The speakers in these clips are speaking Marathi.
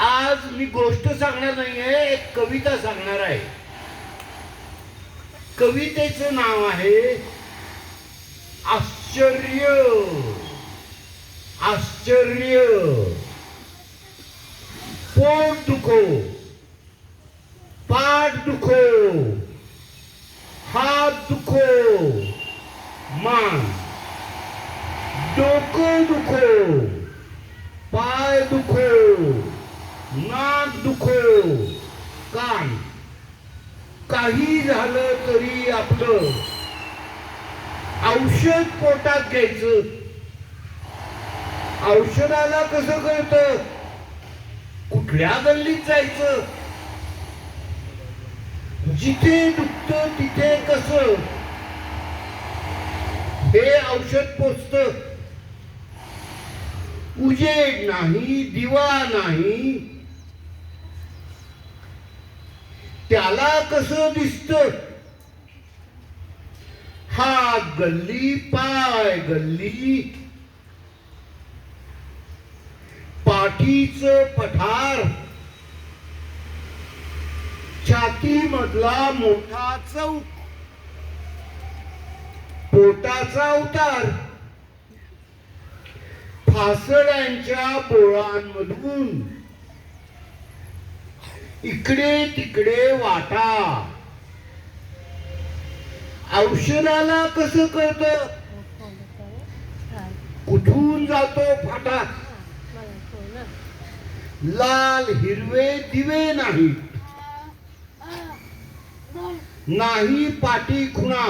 आज मी गोष्ट सांगणार नाहीये एक कविता सांगणार आहे. कवितेचं नाव आहे आश्चर्य. आश्चर्य. पोट दुखो पाठ दुखो हात दुखो मान. डोकं दुखो पाय दुखो नाक दुखो काय? काही झालं तरी आपलं औषध पोटात घ्यायचं. औषधाला कसं कळतं? कुठल्या गल्लीत जायचं? जिथे दुखत तिथे कसं? हे औषध पोचत. उजेड नाही दिवा नाही त्याला कसं दिसत? हा गल्ली पाय गल्ली. पाठीच पठार. छाती मधला मोठा चौक. पोटाचा उतार फासड्यांच्या बोळांमधून. इकडे तिकडे वाटा. औषधाला कसं करत कुठून जातो फाटा? लाल हिरवे दिवे नाही नाही पाटी खुणा.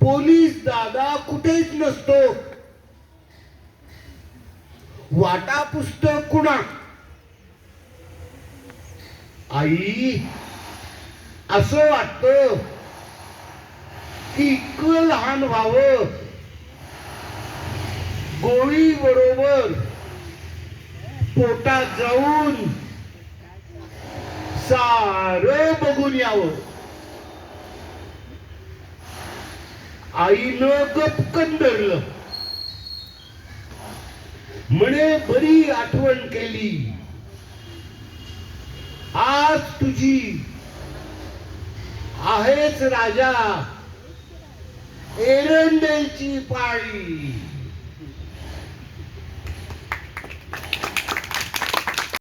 पोलीस दादा कुठेच नसतो. वाटा पुस्तक कुणा? आई असं वाटत की इतकं लहान व्हावं. गोळी बरोबर पोटात जाऊन सार बघून यावं. आईनं गपकन धरलं. म्हणे बरी आठवण केली. आज तुझी आहेच राजा एरंडेलची पाळी.